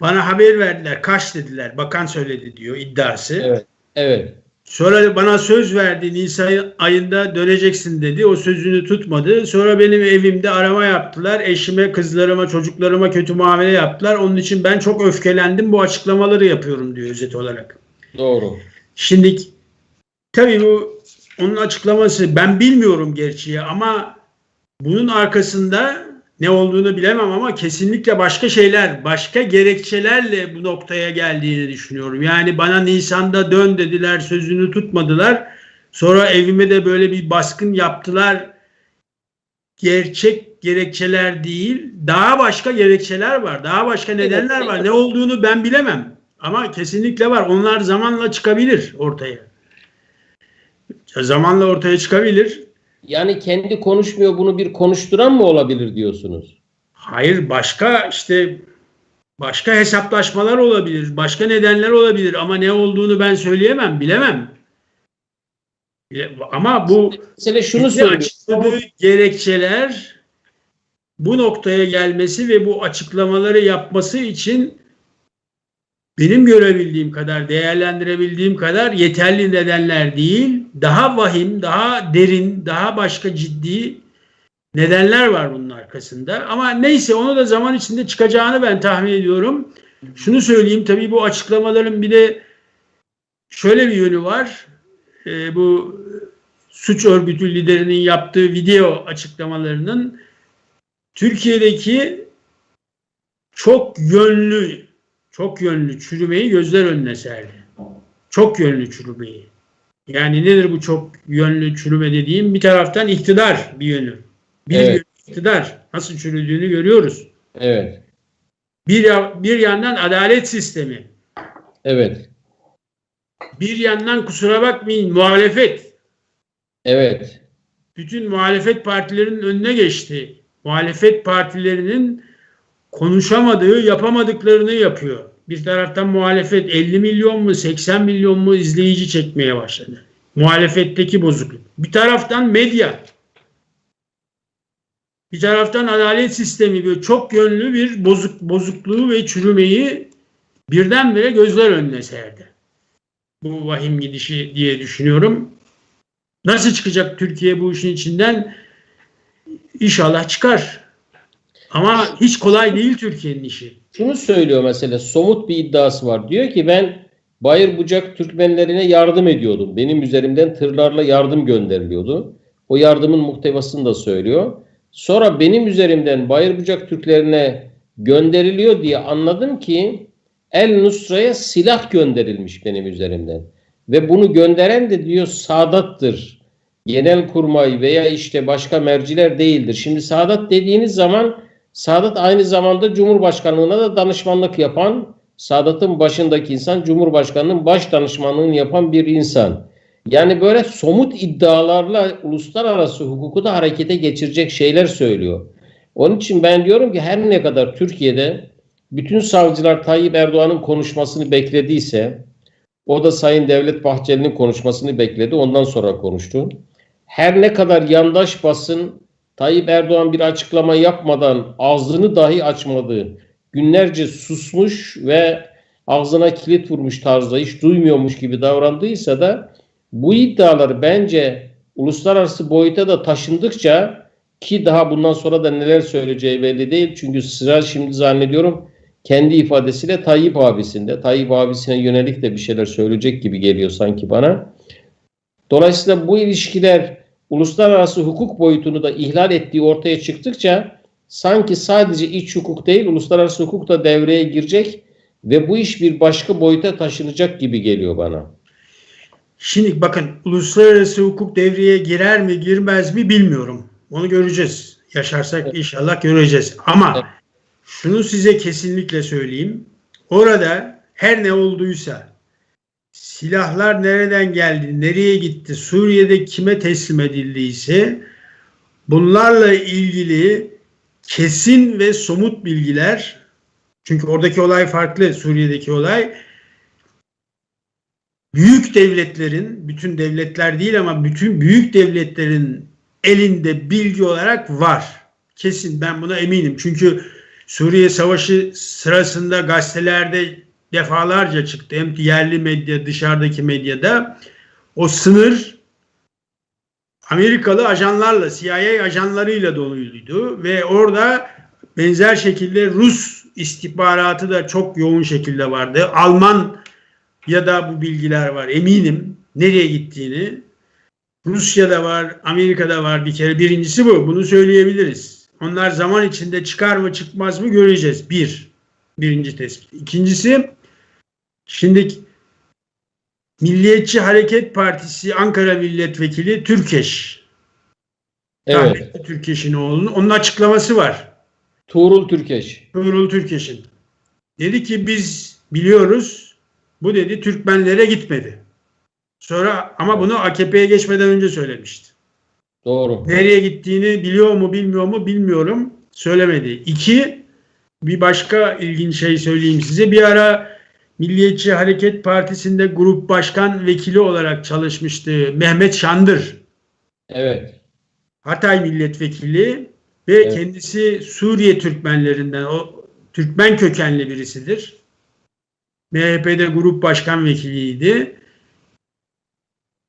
Bana haber verdiler. Kaç dediler. Bakan söyledi diyor iddiası. Evet. Evet. Sonra bana söz verdi Nisan ayında döneceksin dedi. O sözünü tutmadı. Sonra benim evimde arama yaptılar. Eşime, kızlarıma, çocuklarıma kötü muamele yaptılar. Onun için ben çok öfkelendim. Bu açıklamaları yapıyorum diyor özet olarak. Doğru. Şimdi tabii bu onun açıklaması ben bilmiyorum gerçeği ama bunun arkasında ne olduğunu bilemem ama kesinlikle başka şeyler, başka gerekçelerle bu noktaya geldiğini düşünüyorum. Yani bana Nisan'da dön dediler, sözünü tutmadılar. Sonra evime de böyle bir baskın yaptılar. Gerçek gerekçeler değil, daha başka gerekçeler var, daha başka nedenler var. Ne olduğunu ben bilemem. Ama kesinlikle var. Onlar zamanla çıkabilir ortaya. Zamanla ortaya çıkabilir. Yani kendi konuşmuyor bunu bir konuşturan mı olabilir diyorsunuz? Hayır başka işte başka hesaplaşmalar olabilir. Başka nedenler olabilir ama ne olduğunu ben söyleyemem, bilemem. Bile- Ama bu Mesela şunu söylüyor. gerekçeler bu noktaya gelmesi ve bu açıklamaları yapması için benim görebildiğim kadar, değerlendirebildiğim kadar yeterli nedenler değil, daha vahim, daha derin, daha başka ciddi nedenler var bunun arkasında. Ama neyse onu da zaman içinde çıkacağını ben tahmin ediyorum. Şunu söyleyeyim tabii bu açıklamaların bir de şöyle bir yönü var. Ee, bu suç örgütü liderinin yaptığı video açıklamalarının Türkiye'deki çok yönlü çok yönlü çürümeyi gözler önüne serdi. Çok yönlü çürümeyi. Yani nedir bu çok yönlü çürüme dediğim? Bir taraftan iktidar bir yönü. Bir Evet. yönü iktidar nasıl çürüdüğünü görüyoruz. Evet. Bir, bir yandan adalet sistemi. Evet. Bir yandan kusura bakmayın muhalefet. Evet. bütün muhalefet partilerinin önüne geçti. Muhalefet partilerinin konuşamadığı, yapamadıklarını yapıyor. Bir taraftan muhalefet 50 milyon mu, 80 milyon mu izleyici çekmeye başladı. Muhalefetteki bozukluk. Bir taraftan medya. Bir taraftan adalet sistemi böyle çok yönlü bir bozuk, bozukluğu ve çürümeyi birdenbire gözler önüne serdi. Bu vahim gidişi diye düşünüyorum. Nasıl çıkacak Türkiye bu işin içinden? İnşallah çıkar. Ama hiç kolay değil Türkiye'nin işi. Şunu söylüyor mesela somut bir iddiası var. Diyor ki ben Bayır Bucak Türkmenlerine yardım ediyordum. Benim üzerimden tırlarla yardım gönderiliyordu. O yardımın muhtevasını da söylüyor. Sonra benim üzerimden Bayır Bucak Türklerine gönderiliyor diye anladım ki El Nusra'ya silah gönderilmiş benim üzerimden. Ve bunu gönderen de diyor Sadat'tır. Genelkurmay veya işte başka merciler değildir. Şimdi Sadat dediğiniz zaman Sadat aynı zamanda Cumhurbaşkanlığına da danışmanlık yapan, Sadat'ın başındaki insan Cumhurbaşkanının baş danışmanlığını yapan bir insan. Yani böyle somut iddialarla uluslararası hukuku da harekete geçirecek şeyler söylüyor. Onun için ben diyorum ki her ne kadar Türkiye'de bütün savcılar Tayyip Erdoğan'ın konuşmasını beklediyse, o da Sayın Devlet Bahçeli'nin konuşmasını bekledi, ondan sonra konuştu. Her ne kadar yandaş basın Tayyip Erdoğan bir açıklama yapmadan ağzını dahi açmadı. Günlerce susmuş ve ağzına kilit vurmuş tarzda hiç duymuyormuş gibi davrandıysa da bu iddialar bence uluslararası boyuta da taşındıkça ki daha bundan sonra da neler söyleyeceği belli değil. Çünkü sıra şimdi zannediyorum kendi ifadesiyle Tayyip abisinde. Tayyip abisine yönelik de bir şeyler söyleyecek gibi geliyor sanki bana. Dolayısıyla bu ilişkiler uluslararası hukuk boyutunu da ihlal ettiği ortaya çıktıkça sanki sadece iç hukuk değil uluslararası hukuk da devreye girecek ve bu iş bir başka boyuta taşınacak gibi geliyor bana. Şimdi bakın uluslararası hukuk devreye girer mi girmez mi bilmiyorum. Onu göreceğiz. Yaşarsak inşallah göreceğiz. Ama Evet. şunu size kesinlikle söyleyeyim. Orada her ne olduysa silahlar nereden geldi, nereye gitti, Suriye'de kime teslim edildiyse bunlarla ilgili kesin ve somut bilgiler çünkü oradaki olay farklı Suriye'deki olay büyük devletlerin bütün devletler değil ama bütün büyük devletlerin elinde bilgi olarak var. Kesin ben buna eminim. Çünkü Suriye Savaşı sırasında gazetelerde defalarca çıktı. Hem yerli medya, dışarıdaki medyada. O sınır Amerikalı ajanlarla, CIA ajanlarıyla doluydu ve orada benzer şekilde Rus istihbaratı da çok yoğun şekilde vardı. Alman ya da bu bilgiler var eminim nereye gittiğini. Rusya'da var, Amerika'da var bir kere. Birincisi bu. Bunu söyleyebiliriz. Onlar zaman içinde çıkar mı çıkmaz mı göreceğiz. Bir. Birinci tespit. İkincisi şimdi Milliyetçi Hareket Partisi Ankara Milletvekili Türkeş. Evet. Rahmetli Türkeş'in oğlunun. Onun açıklaması var. Tuğrul Türkeş. Tuğrul Türkeş'in. Dedi ki biz biliyoruz bu dedi Türkmenlere gitmedi. Sonra ama bunu AKP'ye geçmeden önce söylemişti. Doğru. Nereye gittiğini biliyor mu bilmiyor mu bilmiyorum. Söylemedi. İki, bir başka ilginç şey söyleyeyim size. Bir ara Milliyetçi Hareket Partisi'nde grup başkan vekili olarak çalışmıştı Mehmet Şandır. Evet. Hatay milletvekili ve Evet. kendisi Suriye Türkmenlerinden o Türkmen kökenli birisidir. MHP'de grup başkan vekiliydi.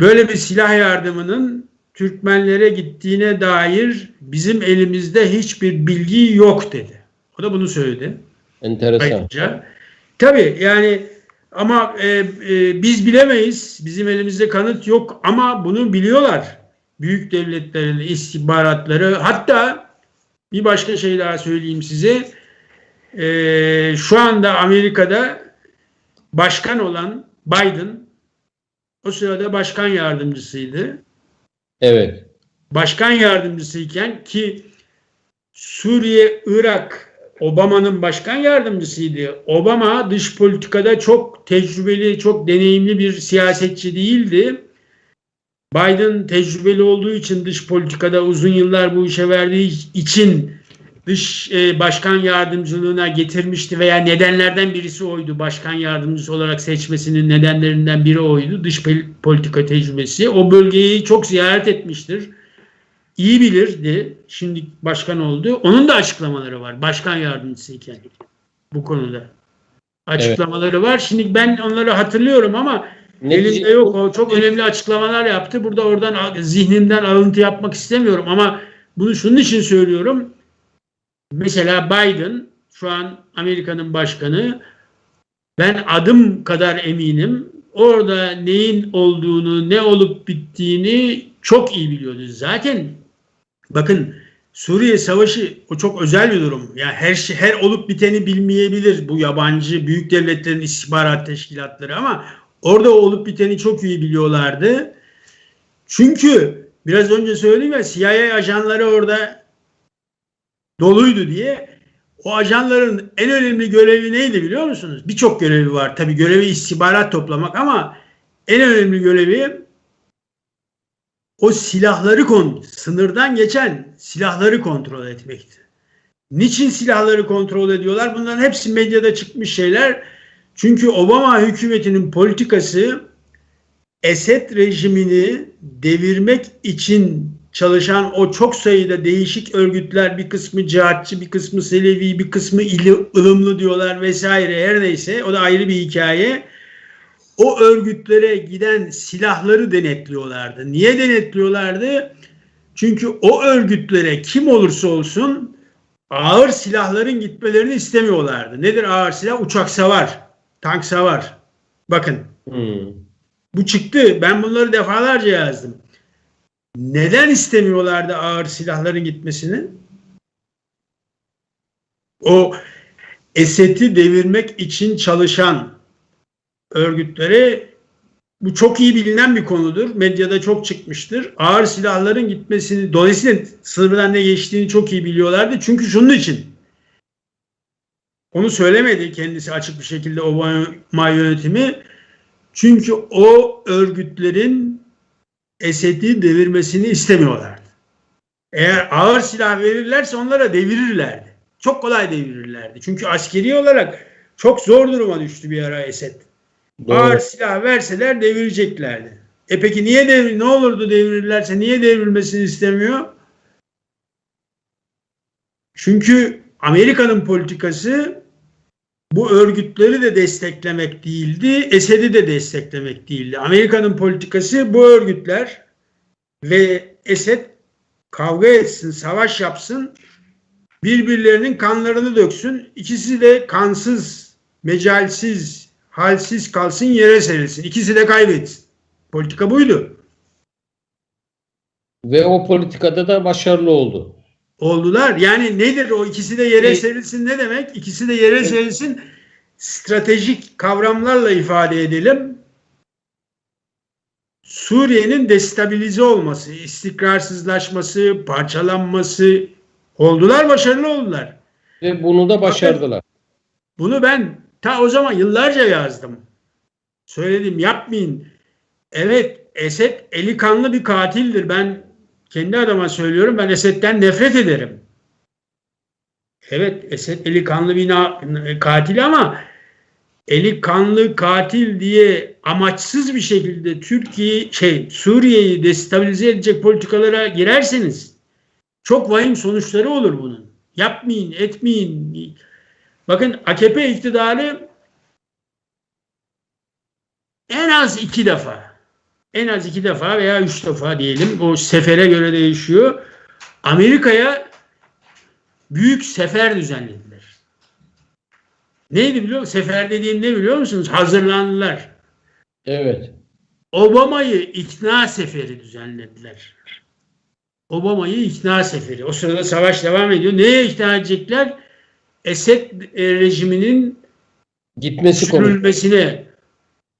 Böyle bir silah yardımının Türkmenlere gittiğine dair bizim elimizde hiçbir bilgi yok dedi. O da bunu söyledi. Enteresan. Ayrıca. Tabii yani ama e, e, biz bilemeyiz. Bizim elimizde kanıt yok ama bunu biliyorlar. Büyük devletlerin istihbaratları. Hatta bir başka şey daha söyleyeyim size. E, şu anda Amerika'da başkan olan Biden o sırada başkan yardımcısıydı Evet. başkan yardımcısıyken ki Suriye, Irak Obama'nın başkan yardımcısıydı. Obama dış politikada çok tecrübeli, çok deneyimli bir siyasetçi değildi. Biden tecrübeli olduğu için dış politikada uzun yıllar bu işe verdiği için dış e, başkan yardımcılığına getirmişti veya nedenlerden birisi oydu. Başkan yardımcısı olarak seçmesinin nedenlerinden biri oydu. Dış pol- politika tecrübesi. O bölgeyi çok ziyaret etmiştir. İyi bilirdi. Şimdi başkan oldu. Onun da açıklamaları var. Başkan yardımcısıyken bu konuda. Açıklamaları var. Şimdi ben onları hatırlıyorum ama Elimde yok. O çok önemli açıklamalar yaptı. Burada oradan zihnimden alıntı yapmak istemiyorum ama bunu şunun için söylüyorum. Mesela Biden şu an Amerika'nın başkanı. Ben adım kadar eminim. Orada neyin olduğunu, ne olup bittiğini çok iyi biliyordu. Zaten bakın Suriye Savaşı o çok özel bir durum. Ya her şey her olup biteni bilmeyebilir bu yabancı büyük devletlerin istihbarat teşkilatları ama Orada olup biteni çok iyi biliyorlardı. Çünkü biraz önce söyledim ya CIA ajanları orada doluydu diye. O ajanların en önemli görevi neydi biliyor musunuz? Birçok görevi var. Tabii görevi istihbarat toplamak ama en önemli görevi o silahları sınırdan geçen silahları kontrol etmekti. Niçin silahları kontrol ediyorlar? Bunların hepsi medyada çıkmış şeyler. Çünkü Obama hükümetinin politikası Esed rejimini devirmek için çalışan o çok sayıda değişik örgütler bir kısmı cihatçı, bir kısmı Selevi, bir kısmı ili- ılımlı diyorlar vesaire her neyse o da ayrı bir hikaye. O örgütlere giden silahları denetliyorlardı. Niye denetliyorlardı? Çünkü o örgütlere kim olursa olsun ağır silahların gitmelerini istemiyorlardı. Nedir ağır silah? Uçak savar, tank savar. Bakın Hmm. bu çıktı. Ben bunları defalarca yazdım. Neden istemiyorlardı ağır silahların gitmesini? O Esed'i devirmek için çalışan örgütlere bu çok iyi bilinen bir konudur. Medyada çok çıkmıştır. Ağır silahların gitmesini dolayısıyla sınırdan ne geçtiğini çok iyi biliyorlardı. Çünkü şunun için onu söylemedi kendisi açık bir şekilde Obama yönetimi. Çünkü o örgütlerin Esed'i devirmesini istemiyorlardı. Eğer ağır silah verirlerse onlara devirirlerdi. Çok kolay devirirlerdi. Çünkü askeri olarak çok zor duruma düştü bir ara Esed. Doğru. Silah verseler devireceklerdi. E peki niye devir ne olurdu devirirlerse niye devrilmesini istemiyor? Çünkü Amerika'nın politikası bu örgütleri de desteklemek değildi, Esed'i de desteklemek değildi. Amerika'nın politikası bu örgütler ve Esed kavga etsin, savaş yapsın, birbirlerinin kanlarını döksün. İkisi de kansız, mecalsiz, halsiz kalsın, yere serilsin. İkisi de kaybetsin. Politika buydu. Ve o politikada da başarılı oldu. oldular. Yani nedir o ikisi de yere E- serilsin ne demek? İkisi de yere serilsin stratejik kavramlarla ifade edelim. Suriye'nin destabilize olması, istikrarsızlaşması, parçalanması oldular, başarılı oldular. Ve bunu da başardılar. Bunu ben ta o zaman yıllarca yazdım. Söyledim yapmayın. Evet Esed eli kanlı bir katildir. Ben kendi adıma söylüyorum. Ben Esed'den nefret ederim. Evet Esed eli kanlı bir katil ama eli kanlı katil diye amaçsız bir şekilde Türkiye şey Suriye'yi destabilize edecek politikalara girerseniz çok vahim sonuçları olur bunun. Yapmayın, etmeyin. Bakın AKP iktidarı en az iki defa, en az iki defa veya üç defa diyelim, o sefere göre değişiyor. Amerika'ya büyük sefer düzenlediler. Neydi biliyor musun? Sefer dediğim ne biliyor musunuz? Hazırlandılar. Evet. Obama'yı ikna seferi düzenlediler. Obama'yı ikna seferi. O sırada savaş devam ediyor. Neye ikna edecekler? Esed e, rejiminin Gitmesi konu. düşürülmesine.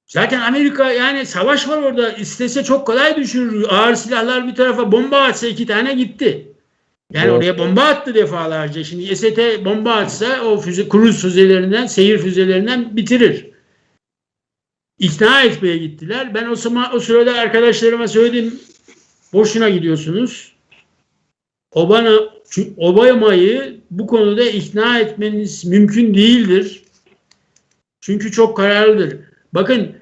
Zaten Amerika yani savaş var orada. İstese çok kolay düşürür. Ağır silahlar bir tarafa bomba atsa iki tane gitti. Yani Doğru. oraya bomba attı defalarca. Şimdi Esed'e bomba atsa o füze, kruz füzelerinden, seyir füzelerinden bitirir. İkna etmeye gittiler. Ben o zaman o sırada arkadaşlarıma söyledim. Boşuna gidiyorsunuz. Obama, Obama'yı bu konuda ikna etmeniz mümkün değildir. Çünkü çok kararlıdır. Bakın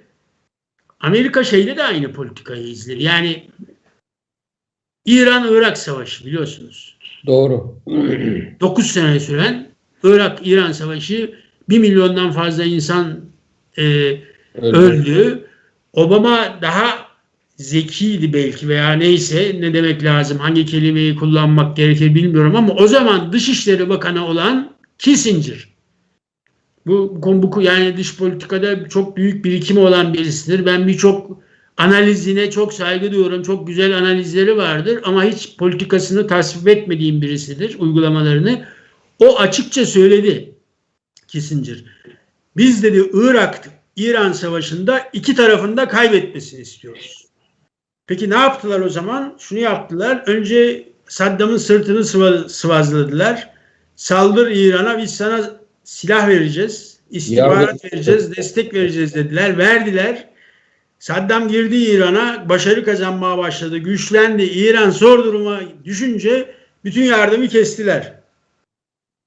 Amerika şeyde de aynı politikayı izler. Yani İran-Irak savaşı biliyorsunuz. Doğru. 9 sene süren Irak-İran savaşı 1 milyondan fazla insan e, Öyle. öldü. Obama daha zekiydi belki veya neyse ne demek lazım hangi kelimeyi kullanmak gerekir bilmiyorum ama o zaman Dışişleri Bakanı olan Kissinger bu, bu, yani dış politikada çok büyük birikimi olan birisidir. Ben birçok analizine çok saygı duyuyorum. Çok güzel analizleri vardır ama hiç politikasını tasvip etmediğim birisidir uygulamalarını. O açıkça söyledi Kissinger. Biz dedi Irak İran savaşında iki tarafında kaybetmesini istiyoruz. Peki ne yaptılar o zaman? Şunu yaptılar. Önce Saddam'ın sırtını sıva- sıvazladılar. Saldır İran'a biz sana silah vereceğiz. istihbarat vereceğiz, destek vereceğiz dediler. Verdiler. Saddam girdi İran'a, başarı kazanmaya başladı, güçlendi. İran zor duruma düşünce bütün yardımı kestiler.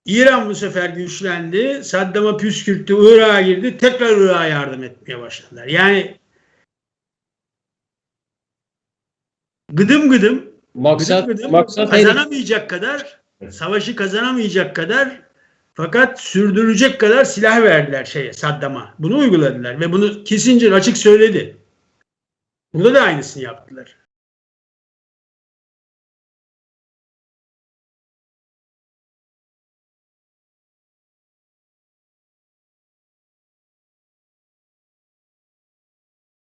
İran bu sefer güçlendi. Saddam'a püskürttü, Irak'a girdi. Tekrar Irak'a yardım etmeye başladılar. Yani gıdım gıdım, Maksat, gıdım gıdım maksat kazanamayacak kadar, savaşı kazanamayacak kadar fakat sürdürecek kadar silah verdiler şeye Saddam'a. Bunu uyguladılar ve bunu Kissinger açık söyledi. Burada da aynısını yaptılar.